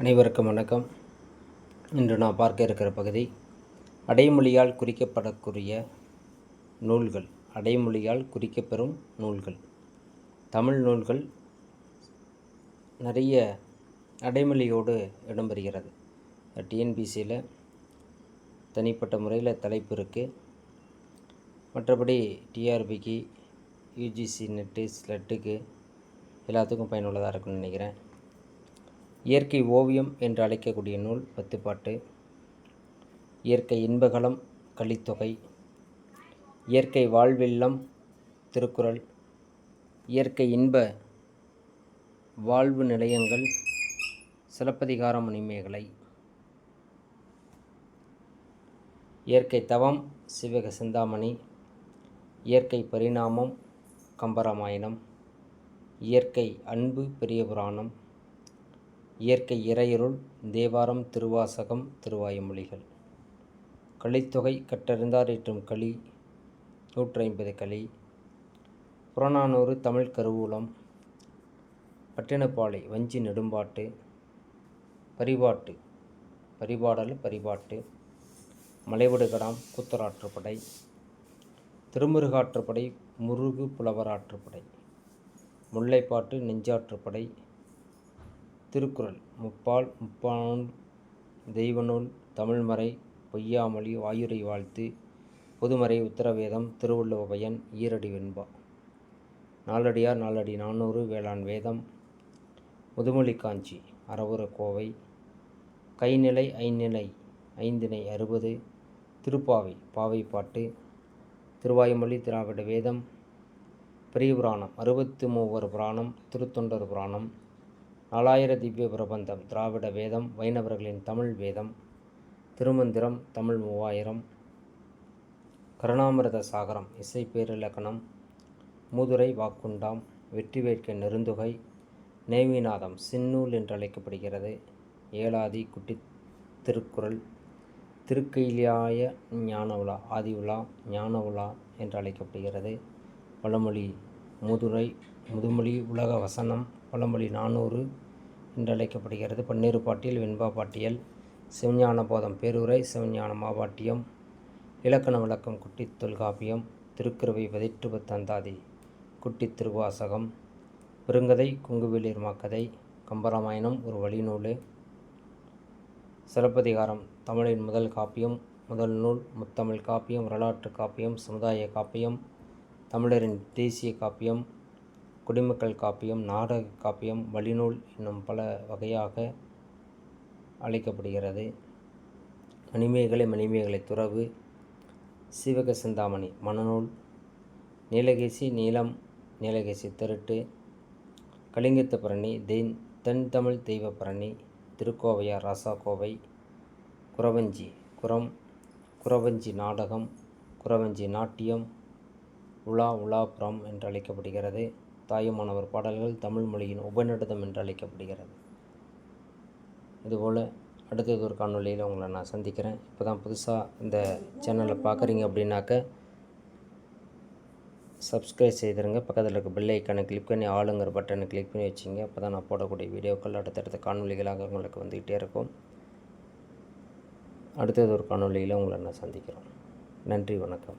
அனைவருக்கும் வணக்கம். இன்று நான் பார்க்க இருக்கிற பகுதி அடைமொழியால் குறிக்கப்படக்கூடிய நூல்கள். அடைமொழியால் குறிக்கப்பெறும் நூல்கள். தமிழ் நூல்கள் நிறைய அடைமொழியோடு இடம்பெறுகிறது. டிஎன்பிசியில் தனிப்பட்ட முறையில் தலைப்பு இருக்குது மற்றபடி டிஆர்பிக்கு யூஜிசி நெட்டு ஸ்லெட்டுக்கு எல்லாத்துக்கும் பயனுள்ளதாக இருக்குன்னு நினைக்கிறேன். இயற்கை ஓவியம் என்று அழைக்கக்கூடிய நூல் பத்துப்பாட்டு. இயற்கை இன்பகலம் கலித்தொகை. இயற்கை வாழ்வில்லம் திருக்குறள். இயற்கை இன்ப வாழ்வு நிலையங்கள் சிலப்பதிகாரம் மணிமேகலை இயற்கை தவம் சிவக சிந்தாமணி. இயற்கை பரிணாமம் கம்பராமாயணம். இயற்கை அன்பு பெரிய புராணம். இயற்கை இறையருள் தேவாரம் திருவாசகம் திருவாயுமொழிகள். கலித்தொகை கற்றறிந்தார் ஏற்றும் களி நூற்றி ஐம்பது களி புறநானூறு தமிழ் கருவூலம் பட்டினப்பாலை வஞ்சி நெடும்பாட்டு பரிபாட்டு பரிபாடல் பரிபாட்டு. மலைவிடுகடாம் கூத்தராற்றுப்படை. திருமுருகாற்றுப்படை முருகு புலவராற்றுப்படை. முல்லைப்பாட்டு நெஞ்சாற்றுப்படை. திருக்குறள். முப்பால் முப்பால் தெய்வநூல் தமிழ்மறை பொய்யாமொழி வாயுரை வாழ்த்து பொதுமறை உத்தரவேதம் திருவள்ளுவ பயன் ஈரடி வெண்பா. நாலடியார் நாலடி நானூறு வேளாண் வேதம் முதுமொழி காஞ்சி அறவுர கோவை கைநிலை ஐநிலை ஐந்திணை அறுபது திருப்பாவை பாவை பாட்டு திருவாயுமொழி திராவிட வேதம் பெரிய புராணம் அறுபத்தி மூவர் புராணம் திருத்தொண்டர் புராணம் நாலாயிர திவ்ய பிரபந்தம் திராவிட வேதம் வைணவர்களின் தமிழ் வேதம் திருமந்திரம் தமிழ் மூவாயிரம் கருணாமிரத சாகரம் இசை பேரிலக்கணம் மூதுரை வாக்குண்டாம் வெற்றி வேட்கை நெருந்துகை நேமிநாதம் சின்னூல் என்று அழைக்கப்படுகிறது ஏலாதி குட்டி திருக்குறள் திருக்கைலியாய ஞான உலா ஆதி உலா ஞான உலா என்று அழைக்கப்படுகிறது பழமொழி முதுரை முதுமொழி உலக வசனம் பழமொழி நானூறு என்று அழைக்கப்படுகிறது பன்னீர் பாட்டியல் வெண்பா பாட்டியல் சிவஞான போதம் பேருரை சிவஞான மாபாட்டியம் இலக்கண விளக்கம் குட்டி தொல்காப்பியம் திருக்குறவை பதிற்று பத்தந்தாதி குட்டி திருவாசகம் பெருங்கதை குங்குவெளிர் மாக்கதை கம்பராமாயணம் ஒரு வழிநூல் சிலப்பதிகாரம் தமிழின் முதல் காப்பியம் முதல் நூல் முத்தமிழ் காப்பியம் வரலாற்று காப்பியம் சமுதாய காப்பியம் தமிழரின் தேசிய காப்பியம் குடிமக்கள் காப்பியம் நாடக காப்பியம் வழிநூல் என்னும் பல வகையாக அழைக்கப்படுகிறது. மணிமேகலை மணிமேகலை துறவு சிவக சிந்தாமணி மணநூல் நீலகேசி நீலம் நீலகேசி திருட்டு கலிங்கத்து பரணி தென் தென் தமிழ் தெய்வ பரணி திருக்கோவையார் ராசா கோவை குறவஞ்சி குரம் குறவஞ்சி நாடகம் குறவஞ்சி நாட்டியம் உலா உலாபுரம் என்று அழைக்கப்படுகிறது. தாயுமானவர் பாடல்கள் தமிழ் மொழியின் உபநடதம் என்று அழைக்கப்படுகிறது. இதுபோல் அடுத்தது ஒரு காணொலியில் உங்களை நான் சந்திக்கிறேன். இப்போ தான் புதுசாக இந்த சேனலை பார்க்குறீங்க அப்படின்னாக்க சப்ஸ்கிரைப் செய்திருங்க. பக்கத்தில் இருக்க பெல் ஐக்கானை கிளிக் பண்ணி ஆளுங்கிற பட்டனை கிளிக் பண்ணி வச்சிங்க. அப்போ தான் நான் போடக்கூடிய வீடியோக்கள் அடுத்தடுத்த காணொலிகளாக உங்களுக்கு வந்துக்கிட்டே இருக்கும். அடுத்தது ஒரு காணொலியில் உங்களை நான் சந்திக்கிறோம். நன்றி வணக்கம்.